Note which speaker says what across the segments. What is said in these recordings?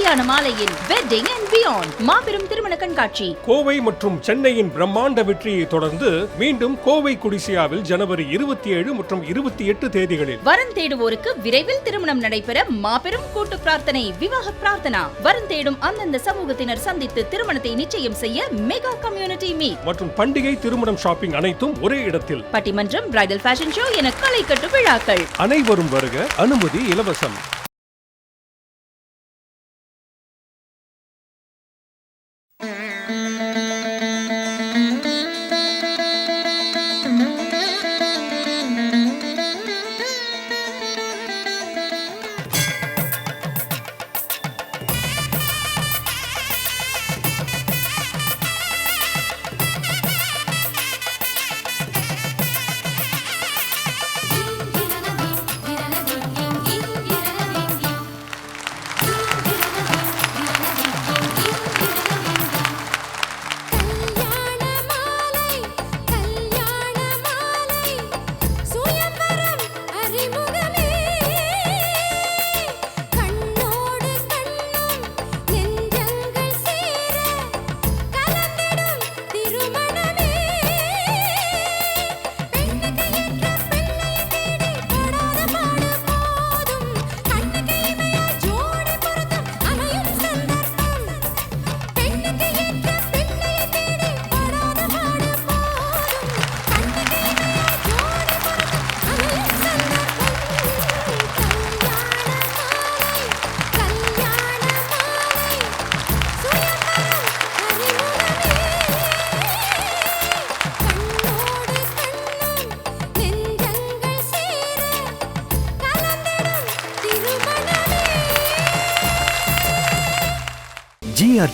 Speaker 1: கல்யாண மாலையின் wedding and beyond மாபெரும் திருமண கண்காட்சி.
Speaker 2: கோவை மற்றும் சென்னையின் பிரம்மாண்ட வெற்றியை தொடர்ந்து மீண்டும் கோவை குடிசியாவில் ஜனவரி இருபத்தி ஏழு மற்றும் இருபத்தி எட்டு தேதிகளில்.
Speaker 1: வரன் தேடுவோருக்கு விரைவில் திருமணம் நடைபெற மாபெரும் கூட்டு பிரார்த்தனை விவாக பிரார்த்தனா. வரன் தேடும் அந்தந்த சமூகத்தினர் சந்தித்து திருமணத்தை நிச்சயம் செய்ய மெகா கம்யூனிட்டி மீட்
Speaker 2: மற்றும் பண்டிகை திருமணம் ஷாப்பிங் அனைத்தும் ஒரே இடத்தில்.
Speaker 1: பட்டிமன்றம் பிரைடல் ஃபேஷன் ஷோ என களை கட்டு விழாக்கள்.
Speaker 2: அனைவரும் வருக அனுமதி இலவசம்.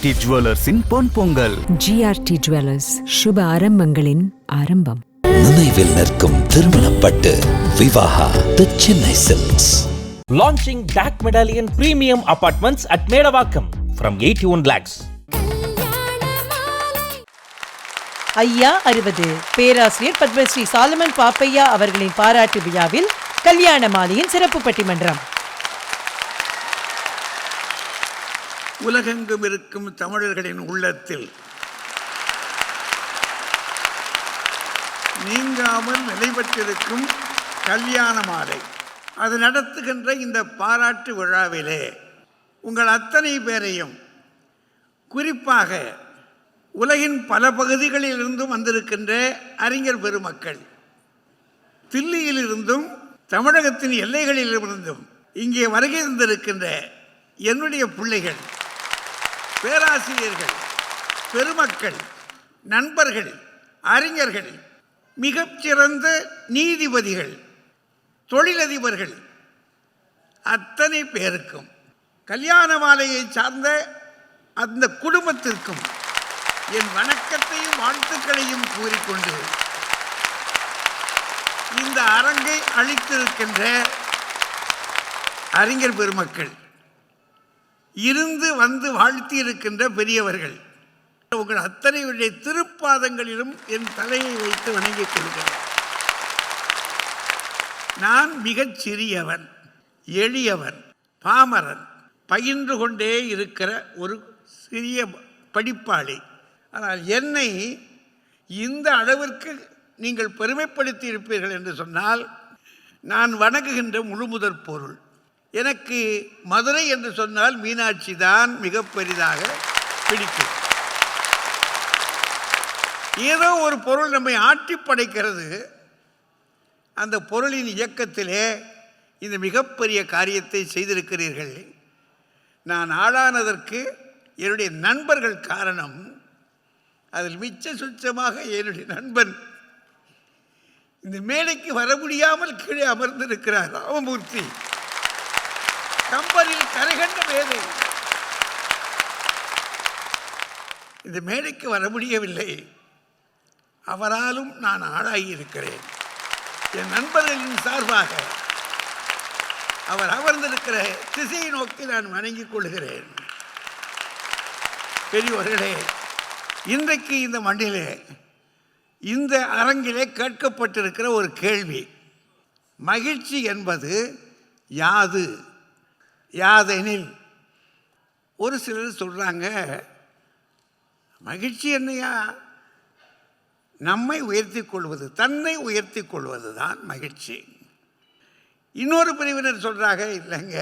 Speaker 3: ஜிஆர்டி ஜுவல்லர்ஸின் பொன் பொங்கல்.
Speaker 4: ஜிஆர்டி ஜுவல்லர்ஸ் சுப ஆரம்பங்களின் ஆரம்பம்.
Speaker 5: நினைவில் நிற்கும் திருமணப்பட்டு Vivaha the Chennai silks
Speaker 6: launching DAC Medallion Premium Apartments at Medavakkam from 81 lakhs.
Speaker 7: கல்யாண மாலை
Speaker 8: ஐயா அறுபது. பேராசிரியர் பத்மஸ்ரீ சாலமன் பாப்பையா அவர்களின் பாராட்டு விழாவில் கல்யாண மாலையின் சிறப்பு பட்டிமன்றம்.
Speaker 9: உலகெங்கும் இருக்கும் தமிழர்களின் உள்ளத்தில் நீங்காமல் நிலைபெற்றிருக்கும் கல்யாண மாலை. அது நடத்துகின்ற இந்த பாராட்டு விழாவிலே உங்கள் அத்தனை பேரையும் குறிப்பாக உலகின் பல பகுதிகளிலிருந்தும் வந்திருக்கின்ற அறிஞர் பெருமக்கள் தில்லியிலிருந்தும் தமிழகத்தின் எல்லைகளிலிருந்தும் இங்கே வருகை தந்திருக்கின்ற என்னுடைய பிள்ளைகள் பேராசிரியர்கள் பெருமக்கள் நண்பர்கள் அறிஞர்கள் மிகச்சிறந்த நீதிபதிகள் தொழிலதிபர்கள் அத்தனை பேருக்கும் கல்யாண மாலையை சார்ந்த அந்த குடும்பத்திற்கும் என் வணக்கத்தையும் வாழ்த்துக்களையும் கூறிக்கொண்டு இந்த அரங்கை அளித்திருக்கின்ற அறிஞர் பெருமக்கள் இருந்து வந்து வாழ்த்தி இருக்கின்ற பெரியவர்கள். உங்கள் அத்தனையுடைய திருப்பாதங்களிலும் என் தலையை வைத்து வணங்கிக் கொள்கிறேன். நான் மிகச் சிறியவன் எளியவன் பாமரன் பயின்று கொண்டே இருக்கிற ஒரு சிறிய படிப்பாளி. ஆனால் என்னை இந்த அளவிற்கு நீங்கள் பெருமைப்படுத்தி இருப்பீர்கள் என்று சொன்னால் நான் வணங்குகின்ற முழுமுதற் பொருள். எனக்கு மதுரை என்று சொன்னால் மீனாட்சி தான் மிக பெரிதாக பிடிக்கும். ஏதோ ஒரு பொருள் நம்மை ஆட்டி படைக்கிறது. அந்த பொருளின் இயக்கத்திலே இந்த மிகப்பெரிய காரியத்தை செய்திருக்கிறீர்கள். நான் ஆளானதற்கு என்னுடைய நண்பர்கள் காரணம். அதில் மிச்ச சுச்சமாக என்னுடைய நண்பன் இந்த மேடைக்கு வர முடியாமல் கீழே அமர்ந்திருக்கிறார் ராமமூர்த்தி. கம்பனில் கரைகண்ட மேதை. இந்த மேடைக்கு வர முடியவில்லை. அவராலும் நான் ஆளாகி இருக்கிறேன் என் நண்பர்களின் சார்பாக அவர் அமர்ந்திருக்கிற திசையை நோக்கி நான் வணங்கிக் கொள்கிறேன். பெரியவர்களே இன்றைக்கு இந்த மண்ணிலே இந்த அரங்கிலே கேட்கப்பட்டிருக்கிற ஒரு கேள்வி. மகிழ்ச்சி என்பது யாது? யாதெனில் ஒரு சிலர் சொல்கிறாங்க மகிழ்ச்சி என்னையா? நம்மை உயர்த்தி கொள்வது தன்னை உயர்த்தி கொள்வது தான் மகிழ்ச்சி. இன்னொரு பிரிவினர் சொல்கிறாங்க இல்லைங்க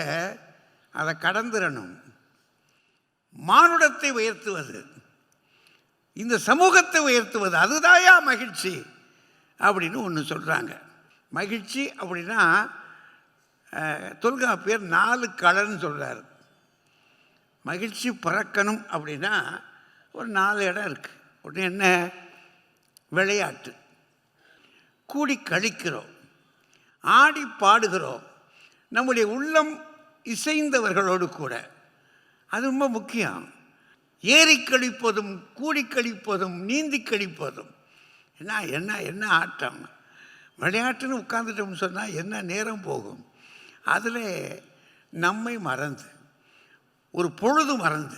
Speaker 9: அதை கடந்துடணும் மானுடத்தை உயர்த்துவது இந்த சமூகத்தை உயர்த்துவது அதுதாயா மகிழ்ச்சி? அப்படின்னு ஒன்று சொல்கிறாங்க மகிழ்ச்சி அப்படின்னா தொல்காப்பியர் நாலு கலர்னு சொல்கிறார் மகிழ்ச்சி பறக்கணும் அப்படின்னா ஒரு நாலு இடம் இருக்குது ஒன்று என்ன? விளையாட்டு. கூடி கழிக்கிறோம். ஆடி பாடுகிறோம். நம்முடைய உள்ளம் இசைந்தவர்களோடு கூட. அது ரொம்ப முக்கியம். ஏறி கழிப்பதும் கூடி கழிப்பதும் நீந்தி கழிப்பதும். என்ன என்ன என்ன ஆட்டம்? விளையாட்டுன்னு உட்காந்துட்டோம்னு சொன்னால் என்ன நேரம் போகும்? அதில் நம்மை மறந்து ஒரு பொழுது மறந்து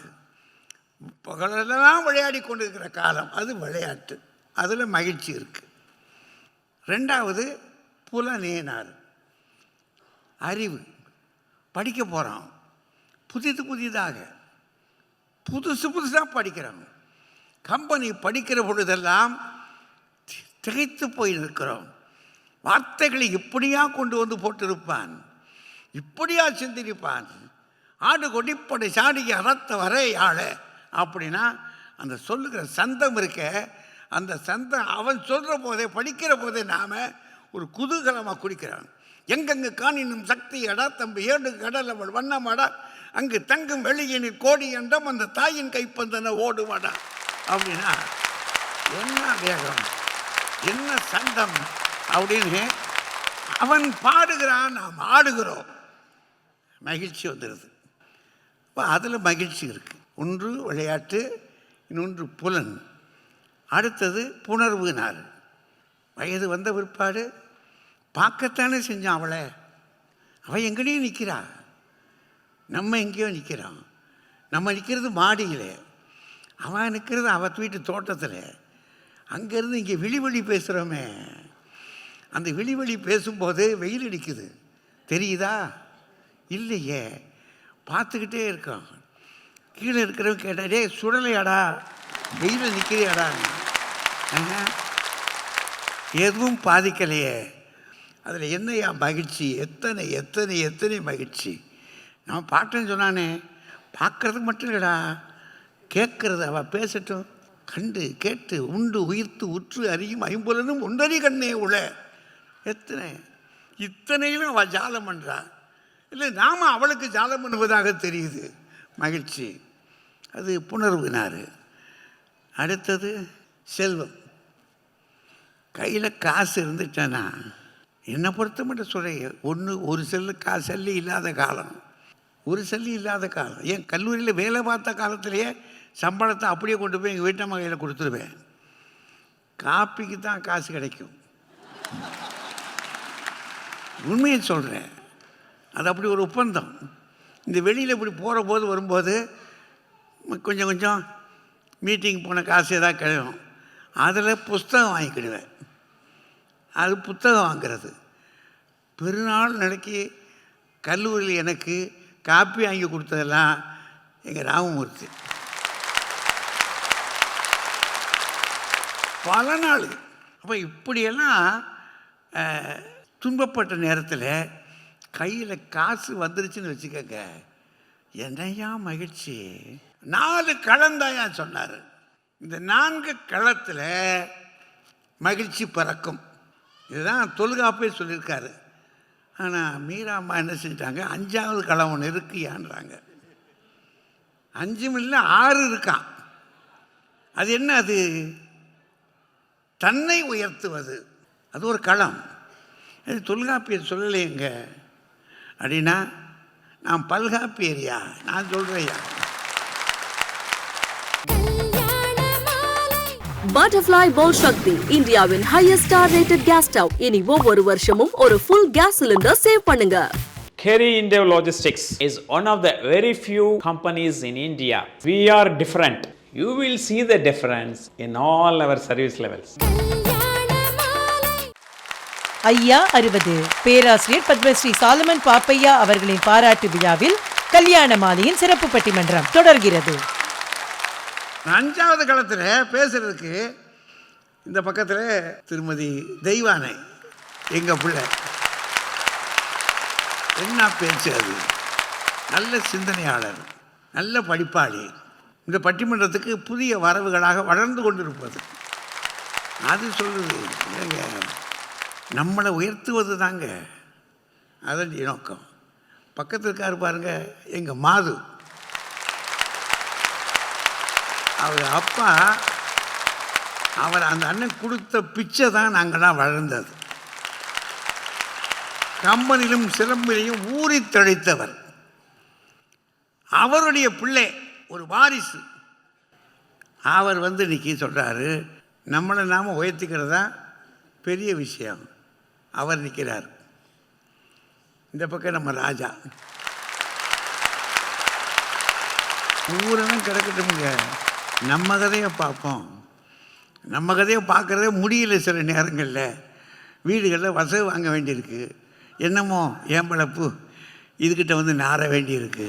Speaker 9: பகலெல்லாம் விளையாடி கொண்டிருக்கிற காலம் அது விளையாட்டு. அதில் மகிழ்ச்சி இருக்குது ரெண்டாவது புலனேனார். அறிவு. படிக்க போகிறோம் புதிது புதிதாக. புதுசு புதுசாக படிக்கிறோம் கம்பெனி படிக்கிற பொழுதெல்லாம் தி- திகைத்து போய் நிற்கிறோம். வார்த்தைகளை எப்படியா கொண்டு வந்து போட்டிருப்பான்? இப்படியா சிந்திருப்பான் ஆடு கொடிப்படை சாடிக்கு அறத்த வரே ஆளு. அப்படின்னா அந்த சொல்லுகிற சந்தம் இருக்க அந்த சந்தம் அவன் சொல்கிற போதே படிக்கிற போதே நாம் ஒரு குதூகலமாக குடிக்கிறான். எங்கெங்கு காணினும் சக்தி அடா தம்பி ஏடு கடல் அவள் வண்ணமாடா அங்கு தங்கும் வெளியினில் கோடி என்றம் அந்த தாயின் கைப்பந்தன ஓடுவாடா அப்படின்னா என்ன வேகம்? என்ன சந்தம்? அப்படின்னு அவன் பாடுகிறான் நாம் ஆடுகிறோம். மகிழ்ச்சி வந்துடுது இப்போ அதில் மகிழ்ச்சி இருக்குது ஒன்று விளையாட்டு இன்னொன்று புலன். அடுத்தது புணர்வு நாள். வயது வந்த பிற்பாடு பார்க்கத்தானே செஞ்சான் அவளை. அவள் எங்கடையும் நிற்கிறா நம்ம எங்கேயோ நிற்கிறான் நம்ம நிற்கிறது மாடியில். அவன் நிற்கிறது அவள் வீட்டு தோட்டத்தில். அங்கேருந்து இங்கே விழிவழி பேசுகிறோமே அந்த விழி பேசும்போது வெயில் அடிக்குது. தெரியுதா? இல்லையே. பார்த்துக்கிட்டே இருக்கோம் கீழே இருக்கிறவங்க கேட்டா டே சுடலையாடா. வெயில் நிற்கிறியாடா எதுவும் பாதிக்கலையே. அதில் என்னையா மகிழ்ச்சி? எத்தனை எத்தனை எத்தனை மகிழ்ச்சி? நான் பாட்டேன்னு சொன்னானே. பார்க்குறதுக்கு மட்டும் இல்லைடா. கேட்குறது அவள் பேசட்டும். கண்டு கேட்டு உண்டு உயிர்த்து உற்று அறியும் ஐம்புலனும் ஒன்றறி கண்ணே உள்ள எத்தனை? இத்தனையிலும் அவள் ஜாலம் பண்ணுறா இல்லை நாம் அவளுக்கு ஜாலம் பண்ணுவதாக தெரியுது. மகிழ்ச்சி. அது புணர்வினார். அடுத்தது செல்வம். கையில் காசு இருந்துட்டேன்னா என்னை பொறுத்த மட்டும் சொல்கிறேன் ஒன்று ஒரு செல்லு கா செல்லு இல்லாத காலம். ஒரு செல்லு இல்லாத காலம். ஏன் கல்லூரியில் வேலை பார்த்த காலத்திலேயே சம்பளத்தை அப்படியே கொண்டு போய் எங்கள் வீட்டம்மா கையில் கொடுத்துருவேன். காப்பிக்கு தான் காசு கிடைக்கும். உண்மையை சொல்கிறேன் அது அப்படி ஒரு ஒப்பந்தம். இந்த வெளியில் இப்படி போகிற போது வரும்போது கொஞ்சம் கொஞ்சம் மீட்டிங் போன காசு ஏதாவது கிடைக்கும். அதில் புஸ்தகம் வாங்கிக்கிடுவேன். அது புத்தகம் வாங்கிறது. பெருநாள் நடக்கி கல்லூரியில் எனக்கு காப்பி வாங்கி கொடுத்ததெல்லாம் எங்கள் ராமமூர்த்தி. பல நாள். அப்போ இப்படியெல்லாம் துன்பப்பட்ட நேரத்தில் கையில் காசு வந்துருச்சுன்னு வச்சுக்கோங்க. என்னையா மகிழ்ச்சி? நாலு களந்தாயா சொன்னார்? இந்த நான்கு களத்தில் மகிழ்ச்சி பறக்கும். இதுதான் தொல்காப்பே சொல்லியிருக்காரு. ஆனால் மீராம்மா என்ன செஞ்சிட்டாங்க? அஞ்சாவது களம் ஒன்று இருக்குயான்றாங்க. அஞ்சும் இல்லை ஆறு இருக்கான். அது என்ன அது? தன்னை உயர்த்துவது. அது ஒரு களம். அது தொல்காப்பியர் சொல்லலையங்க. அப்படின்னா நான் பல்காப்பியரியா நான் சொல்கிறேயா
Speaker 7: பட்டர்ஃப்ளை போல் சக்தி இந்தியாவின் highest star rated gas stove இனி ஒவ்வொரு வருஷமும் ஒரு ஃபுல் கேஸ் சிலிண்டர் சேவ் பண்ணுங்க
Speaker 10: Kerry India Logistics is one of the very few companies in India. We are different. You will see the difference in all our service levels.
Speaker 8: ஐயா அறுபது. பேராசிரியர் பத்மஸ்ரீ சாலமன் பாப்பையா அவர்களின் பாராட்டு விழாவில் கல்யாண மாலையின் சிறப்பு பட்டிமன்றம் தொடர்கிறது.
Speaker 9: அஞ்சாவது காலத்தில் பேசுறதுக்கு இந்த பக்கத்தில் திருமதி தெய்வானை எங்கள் பிள்ளை. என்ன பேச்சு அது? நல்ல சிந்தனையாளர் நல்ல படிப்பாளி. இந்த பட்டிமன்றத்துக்கு புதிய வரவுகளாக வளர்ந்து கொண்டிருப்பது. அது சொல்லுது நம்மளை உயர்த்துவது தாங்க அதன் நோக்கம் பக்கத்தில் இருக்கார் பாருங்க எங்கள் மாது. அவர் அப்பா அவர் அந்த அண்ணன் கொடுத்த பிச்சை தான் நாங்கள்லாம் வளர்ந்தது. கம்பனிலும் சிலம்பிலையும் ஊறி தழைத்தவர் அவருடைய பிள்ளை ஒரு வாரிசு. அவர் வந்து இன்னைக்கு சொல்கிறாரு நம்மளை நாம் உயர்த்திக்கிறது தான் பெரிய விஷயம். அவர் நிற்கிறார் இந்த பக்கம் நம்ம ராஜா. ஊரெல்லாம் கிடக்கட்டுமுங்க. நம்ம கதையை பார்ப்போம். நம்ம கதையை பார்க்குறதே முடியல சில நேரங்களில். வீடுகளில் வசதி வாங்க வேண்டியிருக்கு. என்னமோ ஏம்பளப்பு இதுக்கிட்ட வந்து நார வேண்டியிருக்கு.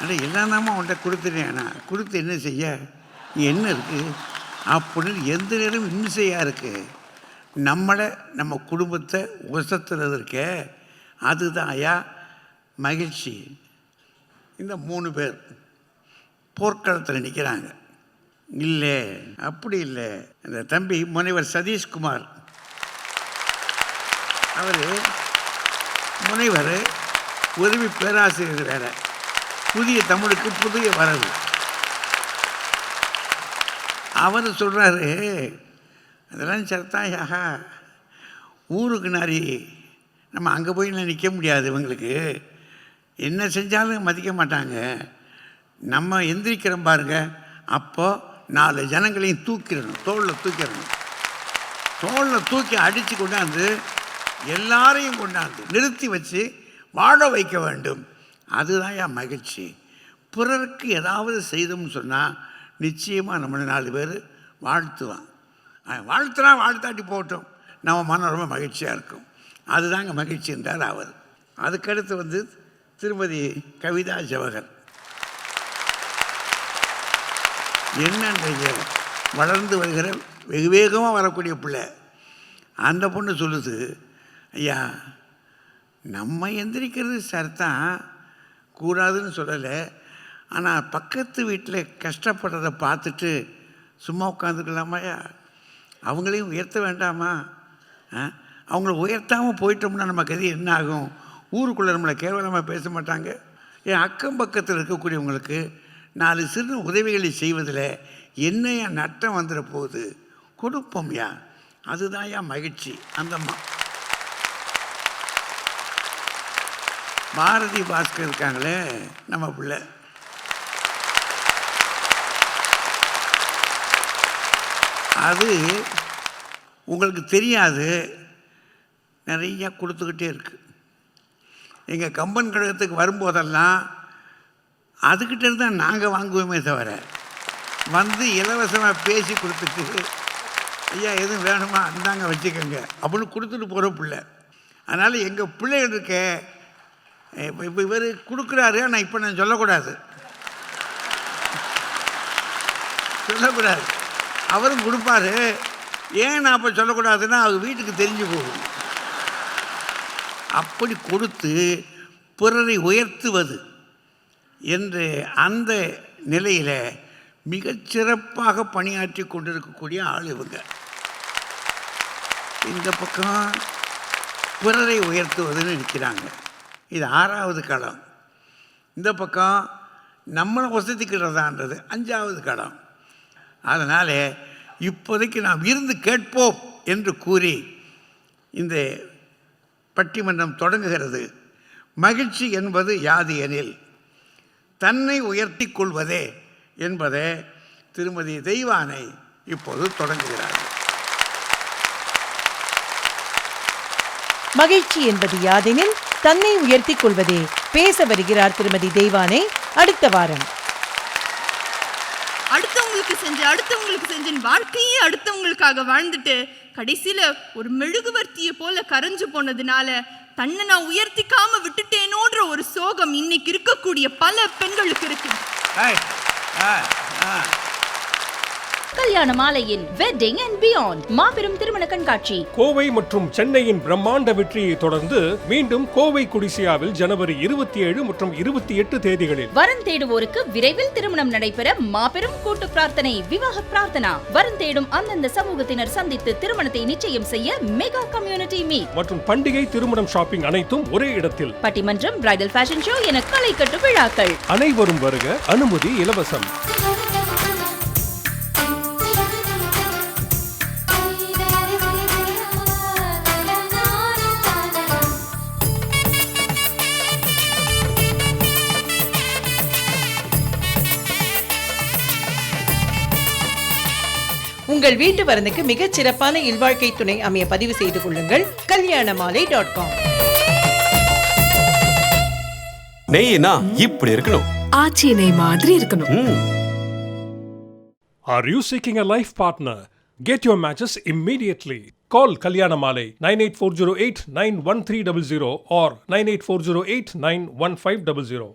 Speaker 9: ஆனால் என்னென்னமோ அவன்கிட்ட கொடுத்துட்டேன். நான் கொடுத்து என்ன செய்ய? என்ன இருக்குது அப்படின்னு எந்த நேரம் இம்சையாக இருக்குது நம்மளை நம்ம குடும்பத்தை உசத்துறது இருக்க அதுதான் ஐயா மகிழ்ச்சி. இந்த மூணு பேர் போர்க்களத்தில் நிற்கிறாங்க இல்லை அப்படி இல்லை. அந்த தம்பி முனைவர் சதீஷ்குமார். அவர் முனைவர் உதவி பேராசிரியர் வேற. புதிய தமிழுக்கு புதிய வரவு. அவர் சொல்கிறாரு அதெல்லாம் சரித்தாயா ஊருக்கு நாரி நம்ம அங்கே போய் நிற்க முடியாது இவங்களுக்கு. என்ன செஞ்சாலும் மதிக்க மாட்டாங்க. நம்ம எந்திரிக்கிறோம் பாருங்க. அப்போ நாலு ஜனங்களையும் தூக்கிடணும். தோளில் தூக்கிடணும். தோளில் தூக்கி அடித்து கொண்டாந்து எல்லாரையும் கொண்டாந்து நிறுத்தி வச்சு வாழ வைக்க வேண்டும். அதுதான் என் மகிழ்ச்சி. பிறருக்கு ஏதாவது செய்தோம்னு சொன்னால் நிச்சயமாக நம்மளை நாலு பேர் வாழ்த்துவான் வாழ்த்துனா வாழ்த்தாட்டி போட்டோம். நம்ம மனம் ரொம்ப மகிழ்ச்சியாக இருக்கும். அதுதாங்க மகிழ்ச்சி என்றார் அவர் அதுக்கடுத்து வந்து திருமதி கவிதா ஜவஹர். என்னன்ற வளர்ந்து வருகிற வெகு வேகமாக வரக்கூடிய பிள்ளை. அந்த பொண்ணு சொல்லுது ஐயா நம்ம எந்திரிக்கிறது சர்தான் கூடாதுன்னு சொல்லலை. ஆனால் பக்கத்து வீட்டில் கஷ்டப்படுறத பார்த்துட்டு சும்மா உட்காந்துக்கலாமாயா அவங்களையும் உயர்த்த வேண்டாமா? அவங்கள உயர்த்தாமல் போயிட்டோம்னா நம்ம கதி என்ன ஆகும் ஊருக்குள்ளே நம்மளை கேவலமாக பேச மாட்டாங்க? என் அக்கம் பக்கத்தில் இருக்கக்கூடியவங்களுக்கு நாலு சிறு உதவிகளை செய்வதில் என்ன என் நட்டம் வந்துட போகுது? கொடுப்போம்யா அதுதான் என் மகிழ்ச்சி அந்தம்மா. பாரதி பாஸ்கர் இருக்காங்களே நம்ம பிள்ளை. அது உங்களுக்கு தெரியாது. நிறையா கொடுத்துக்கிட்டே இருக்குது எங்கள் கம்பன் கழகத்துக்கு வரும்போதெல்லாம் அதுக்கிட்டேருந்து தான் நாங்கள் வாங்குவோமே தவிர வந்து இலவசமாக பேசி கொடுத்துட்டு ஐயா எதுவும் வேணுமா? அந்தாங்க வச்சுக்கோங்க. அப்படின்னு கொடுத்துட்டு போகிற பிள்ளை. அதனால் எங்கள் பிள்ளைகள் இருக்க இப்போ இப்போ இவர் கொடுக்குறாரு ஆனால் இப்போ நான் சொல்லக்கூடாது. சொல்லக்கூடாது. அவரும் கொடுப்பாரு. ஏன் நான் அப்போ சொல்லக்கூடாதுன்னா அவர் வீட்டுக்கு தெரிஞ்சு போகும். அப்படி கொடுத்து பிறரை உயர்த்துவது என்று அந்த நிலையில் மிகச்சிறப்பாக பணியாற்றி கொண்டிருக்கக்கூடிய ஆள் இவங்க. இந்த பக்கம் பிறரை உயர்த்துவதுன்னு நிற்கிறாங்க இது ஆறாவது களம். இந்த பக்கம் நம்மளை வசதிக்கிறதான்றது அஞ்சாவது களம். அதனால் இப்போதைக்கு நாம் இருந்து கேட்போம் என்று கூறி இந்த பட்டிமன்றம் தொடங்குகிறது. மகிழ்ச்சி என்பது யாது எனில் தன்னை உயர்த்தி கொள்வதே என்பதை திருமதி தெய்வானை இப்போது தொடங்குகிறார்.
Speaker 8: மகிழ்ச்சி என்பது யாதெனில் தன்னை உயர்த்திக் கொள்வதே. பேச வருகிறார் திருமதி தெய்வானை. அடுத்த வாரம்.
Speaker 1: அடுத்தவங்களுக்கு செஞ்சு
Speaker 11: அடுத்தவங்களுக்கு செஞ்சு வாழ்க்கையே அடுத்தவங்களுக்காக வாழ்ந்துட்டு கடைசியில ஒரு மெழுகுவர்த்தியை போல கரைஞ்சு போனதுனால தன்னை நான் உயர்த்திக்காம விட்டுட்டேனோன்ற ஒரு சோகம் இன்னைக்கு இருக்கக்கூடிய பல பெண்களுக்கு இருக்கு.
Speaker 1: கல்யாண மாலையின் வெட்டிங் அண்ட் பியாண்ட் மாபெரும் திருமண கண்காட்சி.
Speaker 12: கோவை மற்றும் சென்னையின் பிரம்மாண்ட வெற்றியை தொடர்ந்து மீண்டும் கோவை குடிசியாவில் ஜனவரி இருபத்தி ஏழு மற்றும் இருபத்தி எட்டு தேதிகளில்.
Speaker 1: வரன் தேடுவோருக்கு விரைவில் திருமணம் நடைபெற மாபெரும் கூட்டு பிரார்த்தனை விவாக பிரார்த்தனா. வரன் தேடும் அந்தந்த சமூகத்தினர் சந்தித்து திருமணத்தை நிச்சயம் செய்ய மெகா கம்யூனிட்டி மீட்.
Speaker 12: மற்றும் பண்டிகை திருமணம் ஷாப்பிங் அனைத்தும் ஒரே இடத்தில்.
Speaker 1: பட்டிமன்றம் பிரைடல் ஃபேஷன் ஷோ என களை கட்டு விழாக்கள்.
Speaker 12: அனைவரும் வருக அனுமதி இலவசம்.
Speaker 8: உங்கள் வீட்டு வரனுக்கு மிகச் சிறப்பான இல்வாழ்க்கை துணை அமைய பதிவு செய்து கொள்ளுங்கள் கல்யாண மாலை டாட் காம்
Speaker 13: நெய்னா இப்படி இருக்கணும்
Speaker 14: ஆச்சி நெய் மாதிரி இருக்கணும்
Speaker 13: ம்.
Speaker 12: Are you seeking a life partner? Get your matches immediately. Call Kalyanamale 98408 91300 or 98408 91500.